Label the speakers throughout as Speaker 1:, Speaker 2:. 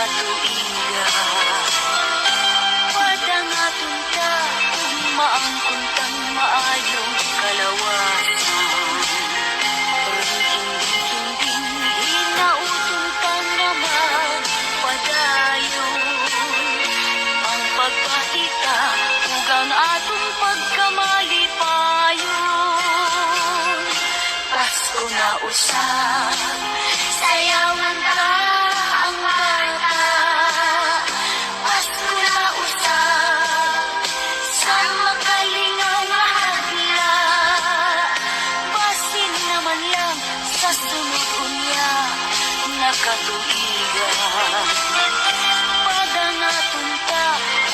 Speaker 1: satu katuigan Pada natunta,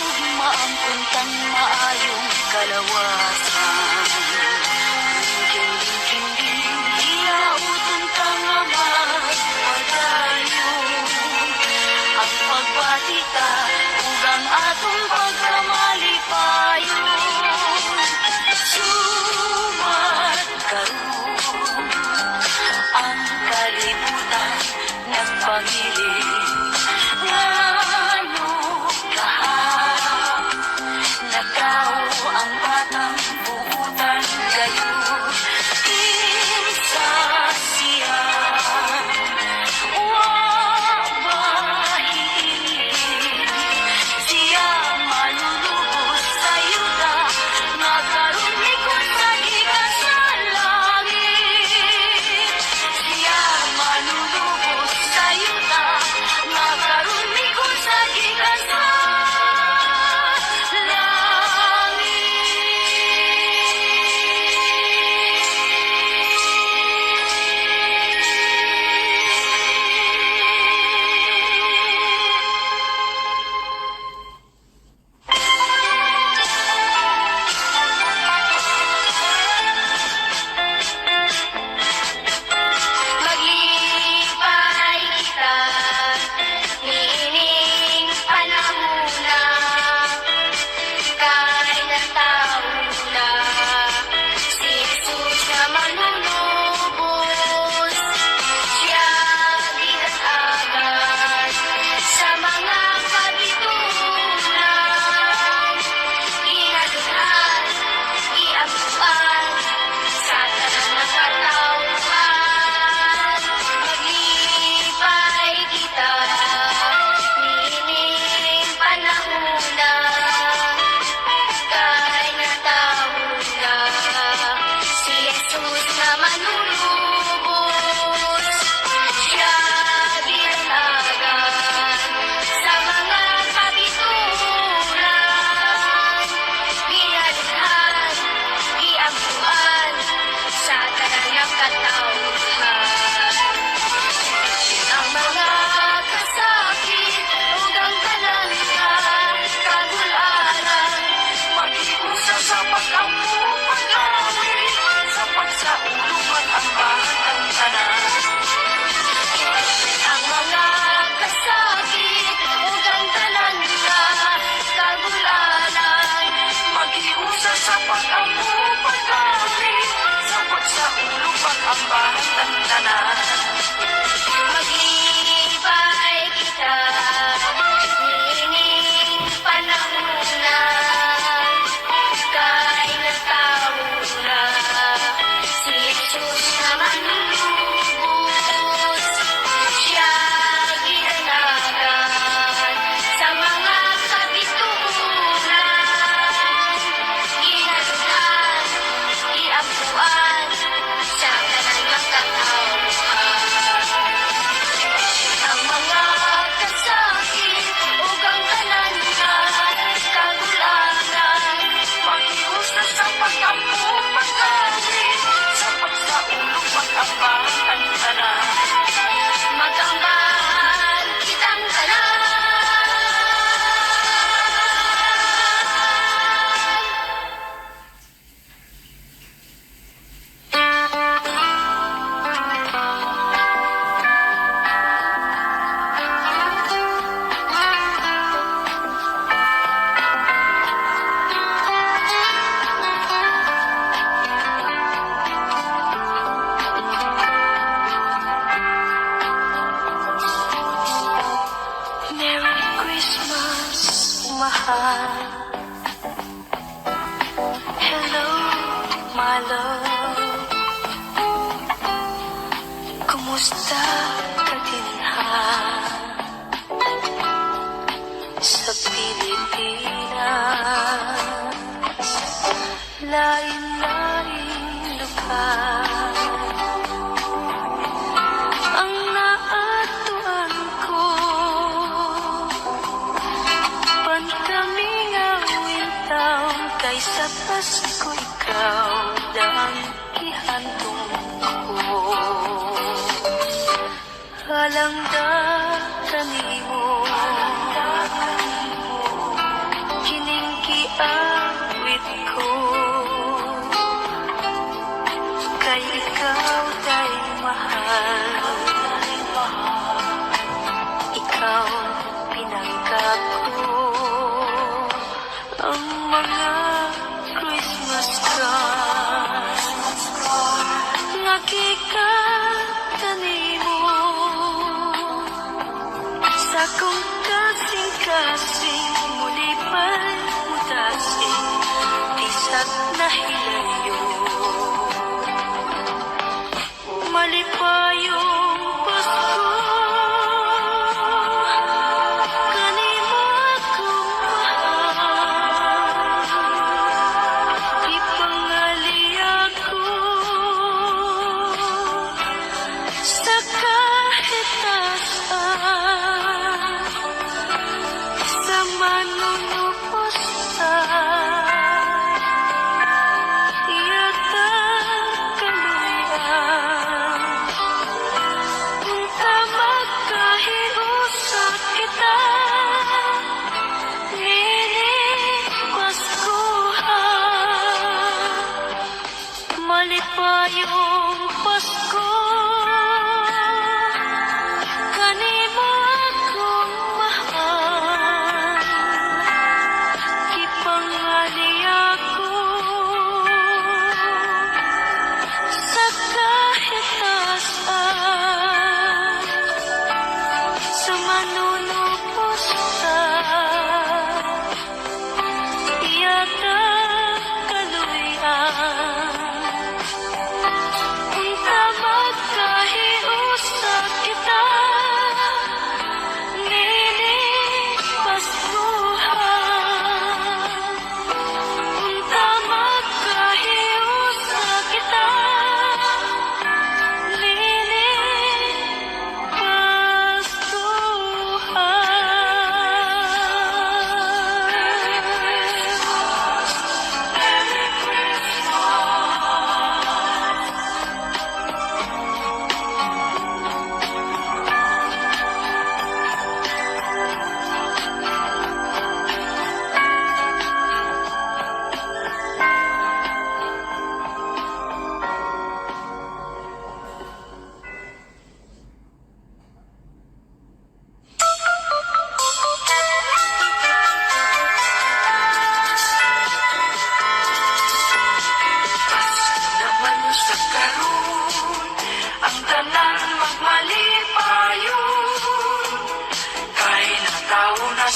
Speaker 1: ugma ang kuntang maayong kalawan sa Pilipinas Lain-lain lupa kaysa Pasko ikaw ang ihandong ko. Alang dahil Akong kasing-kasing muli palmutasin eh, Isang nahilayo Malipad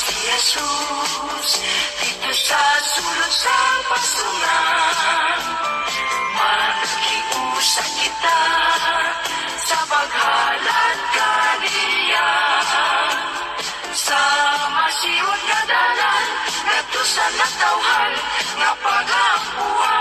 Speaker 1: Si Jesus dito sa sulod sa pasungan Makiusap kita sa paghalat ka niya Sa masiyon na dalan, natusan na tawhan, nga pag-ampuhan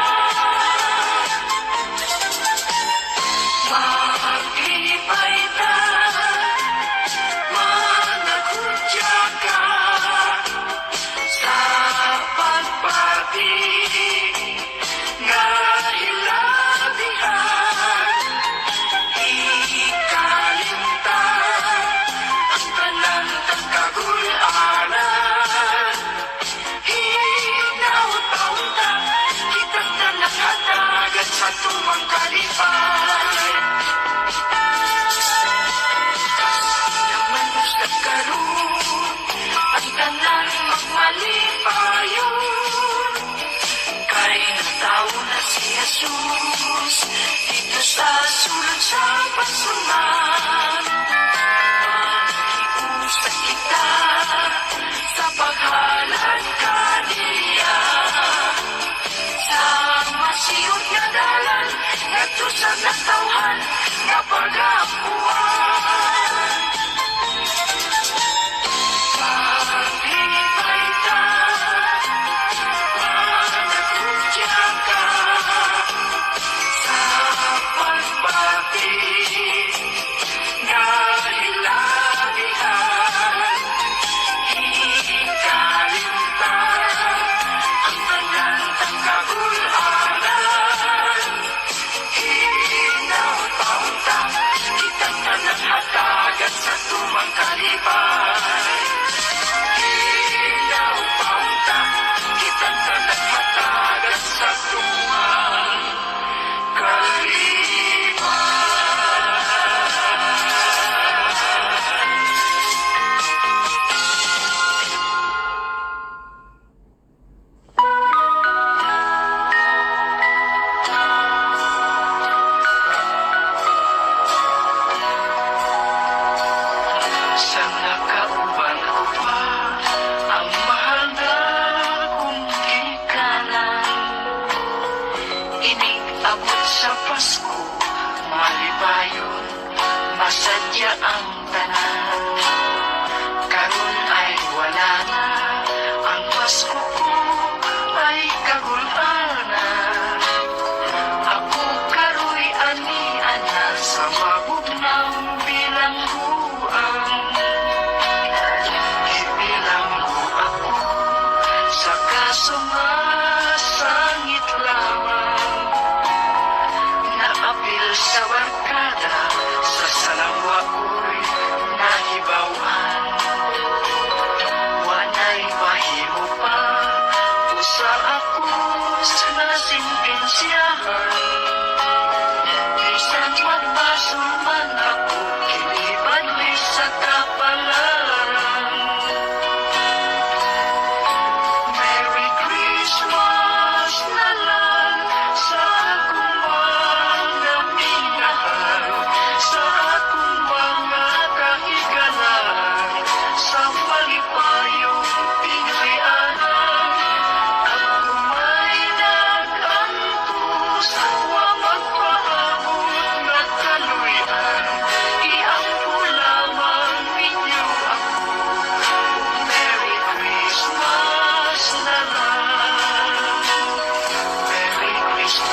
Speaker 1: masadya ang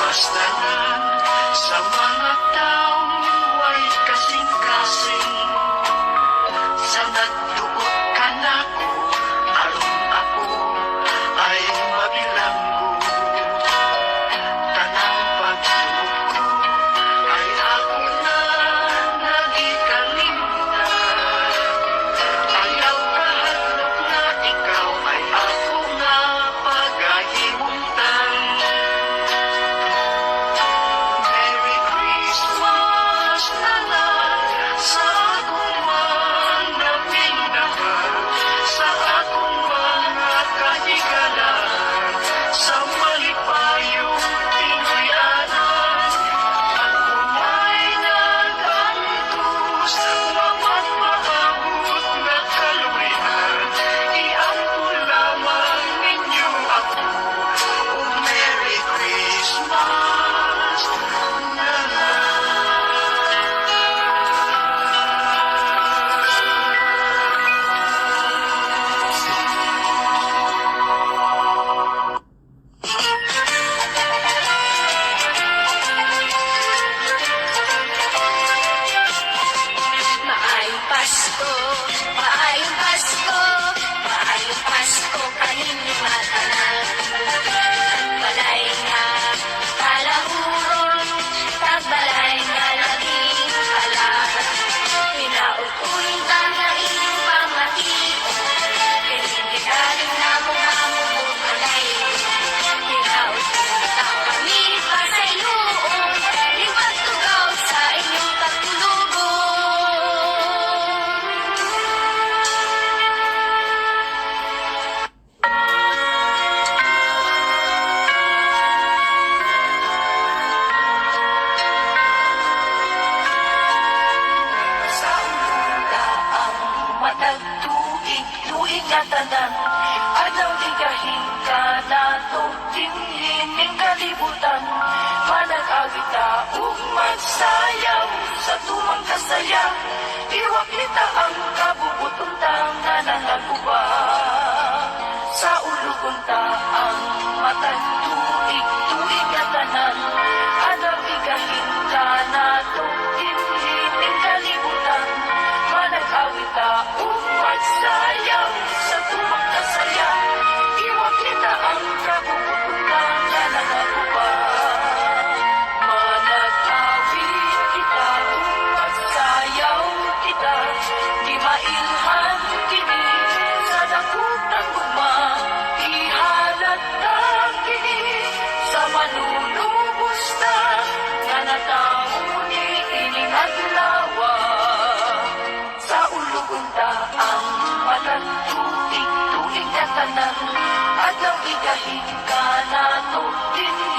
Speaker 1: Lang sa mga taong Ika hika na no tini